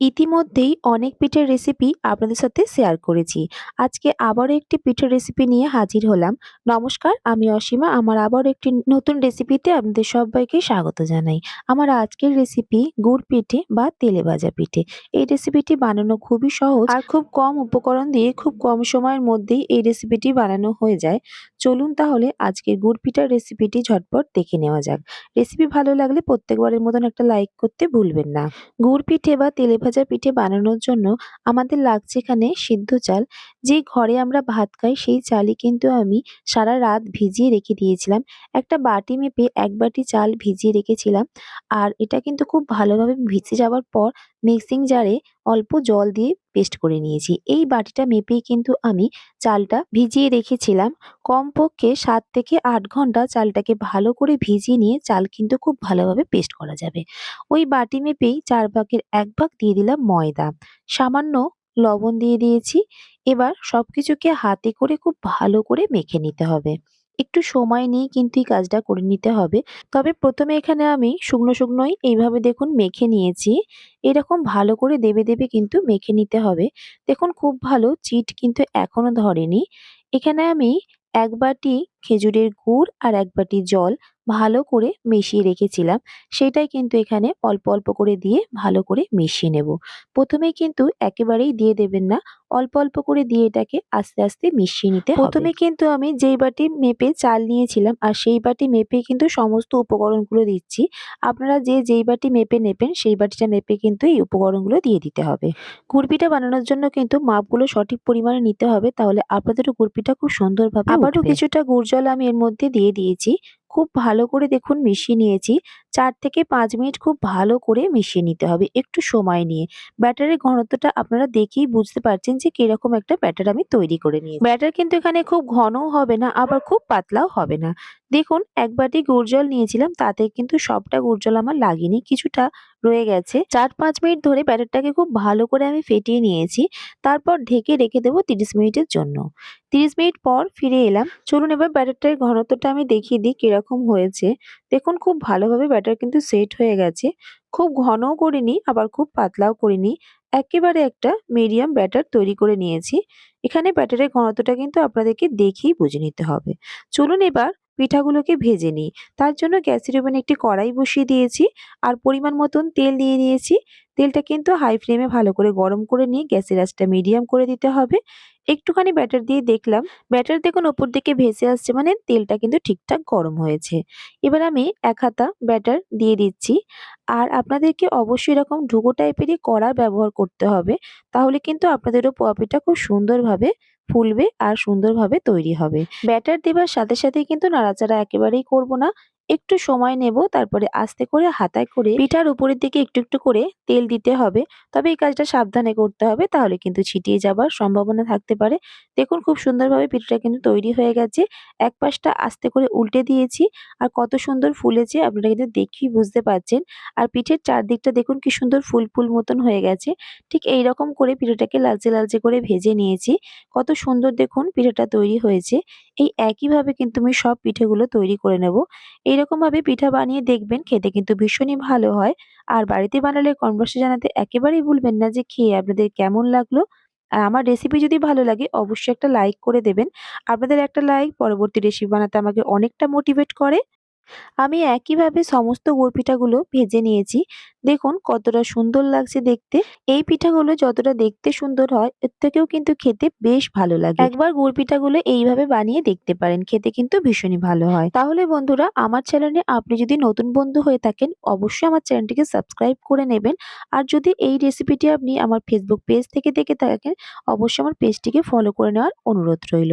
ইতিমধ্যেই অনেক পিঠের রেসিপি আপনাদের সাথে শেয়ার করেছি। আজকে আবারও একটি পিঠের রেসিপি নিয়ে হাজির হলাম। নমস্কার, আমি অসীমা। আমার আবারও একটি নতুন রেসিপিতে আপনাদের সব্বাইকে স্বাগত জানাই। আমার আজকের রেসিপি গুড় পিঠে বা তেলে ভাজা পিঠে। এই রেসিপিটি বানানো খুবই সহজ আর খুব কম উপকরণ দিয়ে খুব কম সময়ের মধ্যেই এই রেসিপিটি বানানো হয়ে যায়। চলুন তাহলে আজকের গুড় পিঠার রেসিপিটি ঝটপট দেখে নেওয়া যাক। রেসিপি ভালো লাগলে প্রত্যেকবারের মতন একটা লাইক করতে ভুলবেন না। গুড় পিঠে বা তেলে ভাজা পিঠে বানানোর জন্য আমাদের লাগছে এখানে সিদ্ধ চাল। যে ঘরে আমরা ভাত খাই, সেই চালই কিন্তু আমি সারা রাত ভিজিয়ে রেখে দিয়েছিলাম। একটা বাটি মেপে এক বাটি চাল ভিজিয়ে রেখেছিলাম। আর এটা কিন্তু খুব ভালোভাবে ভিজে যাওয়ার পর মিক্সিং জারে অল্প জল দিয়ে পেস্ট করে নিয়েছি। এই বাটিটা মেপেই কিন্তু আমি চালটা ভিজিয়ে রেখেছিলাম। কমপক্ষে সাত থেকে আট ঘণ্টা চালটাকে ভালো করে ভিজিয়ে নিয়ে চাল কিন্তু খুব ভালোভাবে পেস্ট করা যাবে। ওই বাটি মেপেই চার ভাগের এক ভাগ দিয়ে দিলাম ময়দা। সামান্য লবণ দিয়ে দিয়েছি। এবার সব কিছুকে হাতে করে খুব ভালো করে মেখে নিতে হবে। একটু সময় নিয়ে কিন্তু এই কাজটা করে নিতে হবে। তবে প্রথমে এখানে আমি শুকনো শুকনোই এইভাবে দেখুন মেখে নিয়েছি। এরকম ভালো করে দেবে দেবে কিন্তু মেখে নিতে হবে। দেখুন খুব ভালো চিট কিন্তু এখনও ধরেনি। এখানে আমি ১ বাটি খেজুরের গুড় আর এক বাটি জল ভালো করে মিশিয়ে রেখেছিলাম। সেটাই কিন্তু এখানে অল্প অল্প করে দিয়ে ভালো করে মিশিয়ে নেব। প্রথমে কিন্তু একেবারেই দিয়ে দেবেন না। অল্প অল্প করে দিয়ে এটাকে আস্তে আস্তে মিশিয়ে নিতে প্রথমে কিন্তু আমি যেই বাটি মেপে চাল নিয়েছিলাম আর সেই বাটি মেপে কিন্তু সমস্ত উপকরণগুলো দিচ্ছি। আপনারা যে যেই বাটি মেপে নেবেন সেই বাটিটা মেপে কিন্তু এই উপকরণগুলো দিয়ে দিতে হবে। গুড়পিঠা বানানোর জন্য কিন্তু মাপগুলো সঠিক পরিমাণে নিতে হবে তাহলে আপনাদেরও গুড়পিঠা খুব সুন্দরভাবে আবারও কিছুটা গুড় জল আমি এর মধ্যে দিয়ে দিয়েছি। খুব ভালো করে দেখুন মিশিয়ে নিয়েছি। ৪ থেকে পাঁচ মিনিট খুব ভালো করে মিশিয়ে নিতে হবে একটু সময় নিয়ে। ব্যাটারের ঘনত্বটা আপনারা দেখেই বুঝতে পারছেন যে কীরকম একটা ব্যাটার আমি তৈরি করে নিয়েছি। ব্যাটার কিন্তু এখানে খুব ঘনও হবে না, আবার খুব পাতলাও হবে না। দেখুন ১ বাটি গুড় নিয়েছিলাম, তাতে কিন্তু সবটা গুড় আমার লাগেনি, কিছুটা রয়ে গেছে। ৪-৫ মিনিট ধরে ব্যাটারটাকে খুব ভালো করে আমি ফেটিয়ে নিয়েছি। তারপর ঢেকে রেখে দেবো ৩০ মিনিটের জন্য। ৩০ মিনিট পর ফিরে এলাম। চলুন এবার ব্যাটারটার ঘনত্বটা আমি দেখিয়ে দিই কীরকম হয়েছে। দেখুন, খুব ভালোভাবে ব্যাটার কিন্তু সেট হয়ে গেছে। খুব ঘনও করিনি, আবার খুব পাতলাও করিনি। একেবারে একটা মিডিয়াম ব্যাটার তৈরি করে নিয়েছি। এখানে ব্যাটারের ঘনত্বটা কিন্তু আপনাদেরকে দেখেই বুঝে নিতে হবে। চলুন এবার পিঠাগুলোকে ভেজে নিই। তার জন্য গ্যাসের ওভেনে একটি কড়াই বসিয়ে দিয়েছি আর পরিমাণ মতন তেল দিয়ে নিয়েছি। তেলটা কিন্তু হাই ফ্লেমে ভালো করে গরম করে নিয়ে গ্যাসের আঁচটা মিডিয়াম করে দিতে হবে। একটুখানি ব্যাটার দিয়ে দেখলাম ব্যাটার দেখুন ওপর দিকে ভেসে আসছে মানে তেলটা কিন্তু ঠিকঠাক গরম হয়েছে। এবার আমি এক হাতা ব্যাটার দিয়ে দিচ্ছি। আর আপনাদেরকে অবশ্যই এরকম ডুবো টাইপেরই কড়া ব্যবহার করতে হবে। তাহলে কিন্তু আপনাদেরও পোয়া পিঠা খুব সুন্দরভাবে ফুলবে আর সুন্দরভাবে তৈরি হবে। ব্যাটার দেবার সাথে সাথে কিন্তু নাড়াচাড়া একেবারেই করব না। একটু সময় নেব, তারপরে আস্তে করে হাতায় করে পিঠার উপরের দিকে একটু একটু করে তেল দিতে হবে। তবে এই কাজটা সাবধানে করতে হবে, তাহলে কিন্তু ছিটিয়ে যাবার সম্ভাবনা থাকতে পারে। দেখুন খুব সুন্দরভাবে পিঠাটা কিন্তু তৈরি হয়ে গেছে। এক পাশটা আস্তে করে উল্টে দিয়েছি আর কত সুন্দর ফুলেছে, আপনারা কিন্তু দেখেই বুঝতে পারছেন। আর পিঠের চারদিকটা দেখুন কি সুন্দর ফুল ফুল মতন হয়ে গেছে। ঠিক এইরকম করে পিঠাটাকে লালচে লালচে করে ভেজে নিয়েছি। কত সুন্দর দেখুন পিঠাটা তৈরি হয়েছে। এই একইভাবে কিন্তু আমি সব পিঠেগুলো তৈরি করে নেব। এইরকমভাবে পিঠা বানিয়ে দেখবেন, খেতে কিন্তু ভীষণই ভালো হয়। আর বাড়িতে বানালে কনভার্সে জানাতে একেবারেই ভুলবেন না যে, খেয়ে আপনাদের কেমন লাগল। আর আমার রেসিপি যদি ভালো লাগে, অবশ্যই একটা লাইক করে দেবেন। আপনাদের একটা লাইক পরবর্তী রেসিপি বানাতে আমাকে অনেকটা মোটিভেট করে। আমি একইভাবে সমস্ত গুড় পিঠাগুলো ভেজে নিয়েছি। দেখুন কতটা সুন্দর লাগছে দেখতে। এই পিঠাগুলো যতটা দেখতে সুন্দর হয়, এর থেকেও কিন্তু খেতে বেশ ভালো লাগে। একবার গুড় পিঠাগুলো এইভাবে বানিয়ে দেখতে পারেন। খেতে কিন্তু ভীষণই ভালো হয়। তাহলে বন্ধুরা, আমার চ্যানেলে আপনি যদি নতুন বন্ধু হয়ে থাকেন, অবশ্যই আমার চ্যানেলটিকে সাবস্ক্রাইব করে নেবেন। আর যদি এই রেসিপিটি আপনি আমার ফেসবুক পেজ থেকে দেখে থাকেন, অবশ্যই আমার পেজটিকে ফলো করে নেওয়ার অনুরোধ রইল।